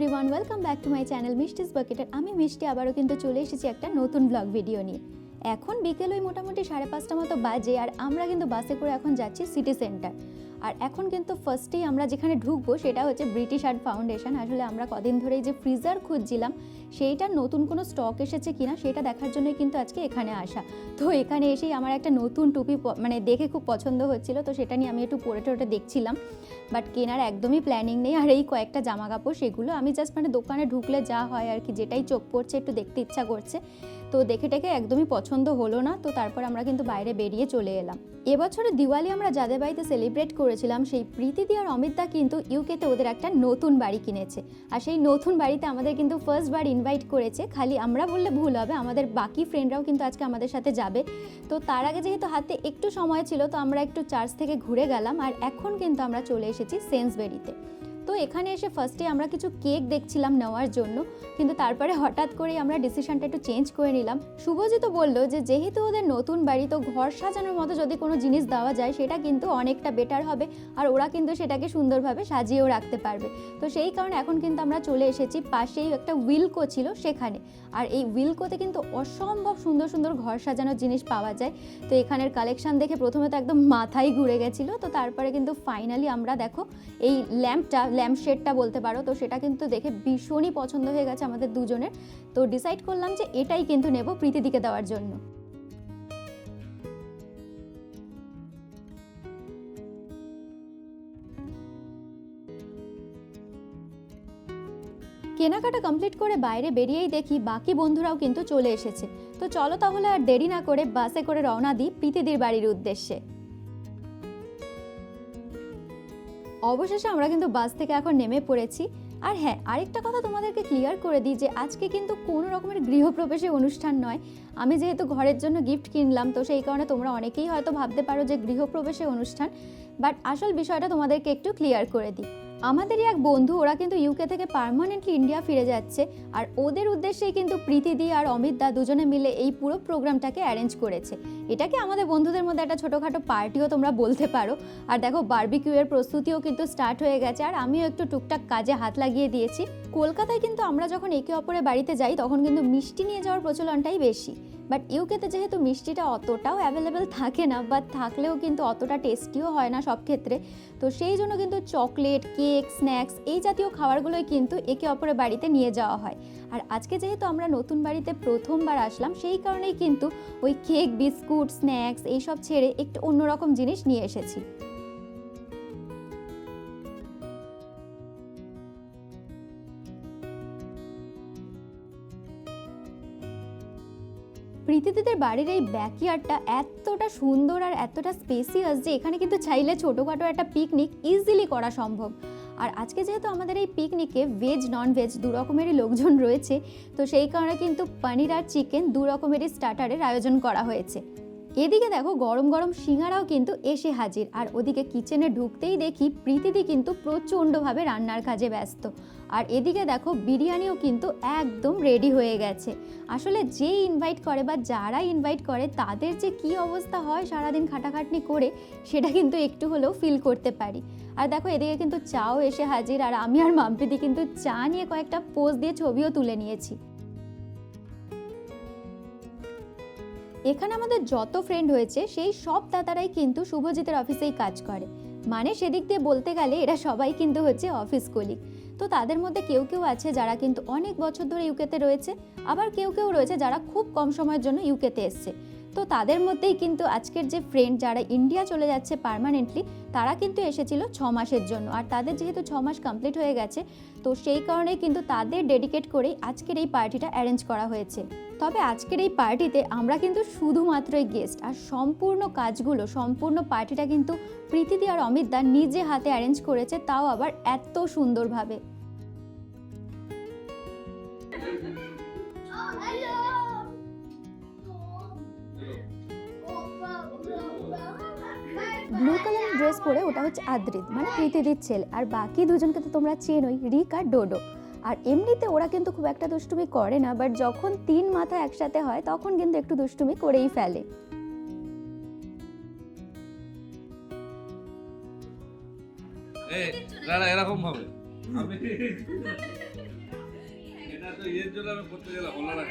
Everyone welcome back to my channel Mishti's বাকেটের আমি মিষ্টি আবারও কিন্তু চলে এসেছি একটা নতুন ব্লগ ভিডিও নিয়ে। এখন বিকেল ওই মোটামুটি সাড়ে পাঁচটা মতো বাজে, আর আমরা কিন্তু বাসে করে এখন যাচ্ছি সিটি সেন্টার আর এখন কিন্তু ফার্স্টেই আমরা যেখানে ঢুকবো, সেটা হচ্ছে ব্রিটিশ আর্ট ফাউন্ডেশন আসলে আমরা কদিন ধরেই যে ফ্রিজার খুঁজছিলাম সেইটার নতুন কোনো স্টক এসেছে কিনা, সেটা দেখার জন্যই কিন্তু আজকে এখানে আসা। তো এখানে এসেই আমার একটা নতুন টুপি মানে দেখে খুব পছন্দ হচ্ছিল, তো সেটা নিয়ে আমি একটু পরে টরে দেখছিলাম। বাট কেনার একদমই প্ল্যানিং নেই। আর এই কয়েকটা জামা কাপড় সেগুলো আমি জাস্ট মানে দোকানে ঢুকলে যা হয় আর কি, যেটাই চোখ পড়ছে, একটু দেখতে ইচ্ছা করছে। তো দেখে টেকে একদমই পছন্দ হলো না। তো তারপর আমরা কিন্তু বাইরে বেরিয়ে চলে এলাম। এবছরে দিওয়ালি আমরা যাদের বাড়িতে সেলিব্রেট করেছিলাম, সেই প্রীতিদি আর অমিতদা কিন্তু ইউকেতে ওদের একটা নতুন বাড়ি কিনেছে। আর সেই নতুন বাড়িতে আমাদের কিন্তু ফার্স্ট বার ইনভাইট করেছে। খালি আমরা বললে ভুল হবে, আমাদের বাকি ফ্রেন্ডরাও কিন্তু আজকে আমাদের সাথে যাবে। তো তার আগে যেহেতু হাতে একটু সময় ছিল, তো আমরা একটু চার্চ থেকে ঘুরে গেলাম। আর এখন কিন্তু আমরা চলে এসেছি সেন্সবেরিতে। তো এখানে এসে ফার্স্টে আমরা কিছু কেক দেখছিলাম নেওয়ার জন্য, কিন্তু তারপরে হঠাৎ করেই আমরা ডিসিশনটা একটু চেঞ্জ করে নিলাম। শুভজিৎ বলল যে, যেহেতু ওদের নতুন বাড়ি, তো ঘর সাজানোর মতো যদি কোনো জিনিস দেওয়া যায়, সেটা কিন্তু অনেকটা বেটার হবে আর ওরা কিন্তু সেটাকে সুন্দরভাবে সাজিয়েও রাখতে পারবে। তো সেই কারণে এখন কিন্তু আমরা চলে এসেছি, পাশেই একটা উইলকো ছিল সেখানে। আর এই উইলকোতে কিন্তু অসম্ভব সুন্দর সুন্দর ঘর সাজানোর জিনিস পাওয়া যায়। তো এখানের কালেকশন দেখে প্রথমে তো একদম মাথায় ঘুরে গেছিল, তো তারপরে কিন্তু ফাইনালি আমরা দেখো, এই ল্যাম্পটা ল্যাম্প শেডটা বলতে পারো, তো সেটা কিন্তু দেখে ভীষণই পছন্দ হয়ে গেছে আমাদের দুজনের। তো ডিসাইড করলাম যে এটাই কিন্তু নেব প্রীতিদিকে দেওয়ার জন্য। কেনাকাটা কমপ্লিট করে বাইরে বেরিয়েই দেখি বাকি বন্ধুরাও কিন্তু চলে এসেছে। তো চলো তাহলে আর দেরি না করে বাসে করে রওনা দিই প্রীতিদির বাড়ির উদ্দেশ্যে। অবশেষে আমরা কিন্তু বাস থেকে এখন নেমে পড়েছি। আর হ্যাঁ আরেকটা কথা তোমাদেরকে ক্লিয়ার করে দিই যে আজকে কিন্তু কোনো রকমের গৃহপ্রবেশের অনুষ্ঠান নয়। আমি যেহেতু ঘরের জন্য গিফট কিনলাম, তো সেই কারণে তোমরা অনেকেই হয়তো ভাবতে পারো যে গৃহপ্রবেশের অনুষ্ঠান। বাট আসল বিষয়টা তোমাদেরকে একটু ক্লিয়ার করে দিই। আমাদেরই এক বন্ধু, ওরা কিন্তু ইউকে থেকে পার্মানেন্টলি ইন্ডিয়া ফিরে যাচ্ছে। আর ওদের উদ্দেশ্যেই কিন্তু প্রীতিদি আর অমিত দা দুজনে মিলে এই পুরো প্রোগ্রামটাকে অ্যারেঞ্জ করেছে। এটাকে আমাদের বন্ধুদের মধ্যে একটা ছোটোখাটো পার্টিও তোমরা বলতে পারো। আর দেখো বার্বিকিউয়ের প্রস্তুতিও কিন্তু স্টার্ট হয়ে গেছে। আর আমিও একটু টুকটাক কাজে হাত লাগিয়ে দিয়েছি। কলকাতায় কিন্তু আমরা যখন একে অপরের বাড়িতে যাই, তখন কিন্তু মিষ্টি নিয়ে যাওয়ার প্রচলনটাই বেশি। বাট ইউকেতে যেহেতু মিষ্টিটা অতটাও অ্যাভেলেবেল থাকে না বা থাকলেও কিন্তু অতটা টেস্টিও হয় না সব ক্ষেত্রে। তো সেই জন্য কিন্তু চকলেট কেক স্ন্যাক্স এই জাতীয় খাবারগুলোই কিন্তু একে অপরের বাড়িতে নিয়ে যাওয়া হয়। আর আজকে যেহেতু আমরা নতুন বাড়িতে প্রথমবার আসলাম, সেই কারণেই কিন্তু ওই কেক বিস্কুট স্ন্যাক্স এইসব ছেড়ে একটু অন্যরকম জিনিস নিয়ে এসেছি। প্রীতিদিদের বাড়ির এই ব্যাকইয়ার্ডটা এতটা সুন্দর আর এতটা স্পেসিয়াস যে এখানে কিন্তু চাইলে ছোটোখাটো একটা পিকনিক ইজিলি করা সম্ভব। আর আজকে যেহেতু আমাদের এই পিকনিকে ভেজ নন ভেজ দু রকমেরই লোকজন রয়েছে, তো সেই কারণে কিন্তু পনির আর চিকেন দু রকমেরই স্টার্টারের আয়োজন করা হয়েছে। এদিকে দেখো গরম গরম সিঙ্গারাও কিন্তু এসে হাজির। আর ওদিকে কিচেনে ঢুকতেই দেখি প্রীতিদি কিন্তু প্রচণ্ডভাবে রান্নার কাজে ব্যস্ত। আর এদিকে দেখো বিরিয়ানিও কিন্তু একদম রেডি হয়ে গেছে। আসলে যে ইনভাইট করে বা যারা ইনভাইট করে, তাদের যে কি অবস্থা হয় সারাদিন খাটাখাটনি করে, সেটা কিন্তু একটু হলেও ফিল করতে পারি। আর দেখো এদিকে কিন্তু চাও এসে হাজির। আর আমি আর মাম্পিদি কিন্তু চা নিয়ে কয়েকটা পোজ দিয়ে ছবিও তুলে নিয়েছি। এখানে আমাদের যত ফ্রেন্ড হয়েছে, সেই সব দাদারাই কিন্তু শুভজিতের অফিসেই কাজ করে। মানে সেদিক দিয়ে বলতে গেলে এরা সবাই কিন্তু হচ্ছে অফিস কলিগ তো তাদের মধ্যে কেউ কেউ আছে যারা কিন্তু অনেক বছর ধরে ইউকেতে রয়েছে, আবার কেউ কেউ রয়েছে যারা খুব কম সময়ের জন্য ইউকেতে এসছে। তো তাদের মধ্যেই কিন্তু আজকের যে ফ্রেন্ড যারা ইন্ডিয়া চলে যাচ্ছে পার্মানেন্টলি তারা কিন্তু এসেছিল ছ মাসের জন্য। আর তাদের যেহেতু ছ মাস কমপ্লিট হয়ে গেছে, তো সেই কারণেই কিন্তু তাদের ডেডিকেট করেই আজকের এই পার্টিটা অ্যারেঞ্জ করা হয়েছে। তবে আজকের এই পার্টিতে আমরা কিন্তু শুধুমাত্রই গেস্ট আর সম্পূর্ণ কাজগুলো, সম্পূর্ণ পার্টিটা কিন্তু প্রীতিদি আর অমিত দা নিজে হাতে অ্যারেঞ্জ করেছে, তাও আবার এত সুন্দরভাবে। ব্লু কালারের ড্রেস পরে ওটা হচ্ছে আদ্রিত মানে প্রীতিদির ছেলে। আর বাকি দুজনকে তো তোমরা চেনোই রিক আর ডোডো। আর এমনিতে ওরা কিন্তু খুব একটা দুষ্টুমি করে না বাট যখন তিন মাথা একসাথে হয় তখন কিন্তু একটু দুষ্টুমি করেই ফেলে। এরকম ভাবে আমি তো এর জন্য আমি করতে গেলাম হলো না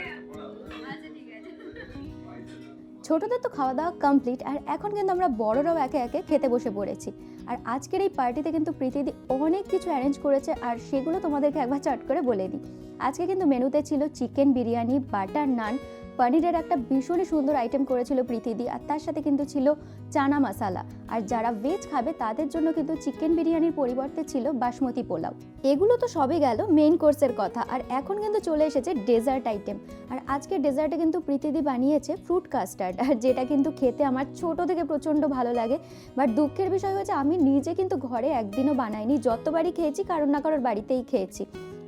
ছোটদের তো খাওয়া দাওয়া কমপ্লিট আর এখন কিন্তু আমরা বড়রাও একে একে খেতে বসে পড়েছি। আর আজকের এই পার্টিতে কিন্তু প্রীতিদি অনেক কিছু অ্যারেঞ্জ করেছে, আর সেগুলো তোমাদেরকে একবার চট করে বলে দিই। আজকে কিন্তু মেনুতে ছিল চিকেন বিরিয়ানি বাটার নান পনিরের একটা ভীষণই সুন্দর আইটেম করেছিল প্রীতিদি আর তার সাথে কিন্তু ছিল চানা মশালা আর যারা ভেজ খাবে, তাদের জন্য কিন্তু চিকেন বিরিয়ানির পরিবর্তে ছিল বাসমতি পোলাও। এগুলো তো সবই গেল মেইন কোর্সের কথা, আর এখন কিন্তু চলে এসেছে ডেজার্ট আইটেম আর আজকে ডেজার্টে কিন্তু প্রীতিদি বানিয়েছে ফ্রুট কাস্টার্ড আর যেটা কিন্তু খেতে আমার ছোট থেকে প্রচণ্ড ভালো লাগে। বাট দুঃখের বিষয় হচ্ছে, আমি নিজে কিন্তু ঘরে একদিনও বানাইনি, যতবারই খেয়েছি, কারোর না কারোর বাড়িতেই খেয়েছি।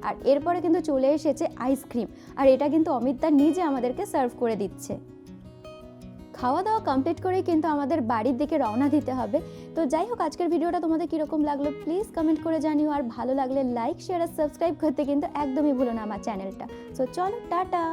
আর এরপরে কিন্তু চলে এসেছে আইসক্রিম। আর এটা কিন্তু অমিতদা নিজে আমাদেরকে সার্ভ করে দিচ্ছে। খাওয়া দাওয়া কমপ্লিট করেই কিন্তু আমাদের বাড়ির দিকে রওনা দিতে হবে। তো যাই হোক, আজকের ভিডিওটা তোমাদের কীরকম লাগল প্লিজ কমেন্ট করে জানিও। আর ভালো লাগলে লাইক শেয়ার আর সাবস্ক্রাইব করতে কিন্তু একদমই ভুলো না আমার চ্যানেলটা সো চলো, টাটা!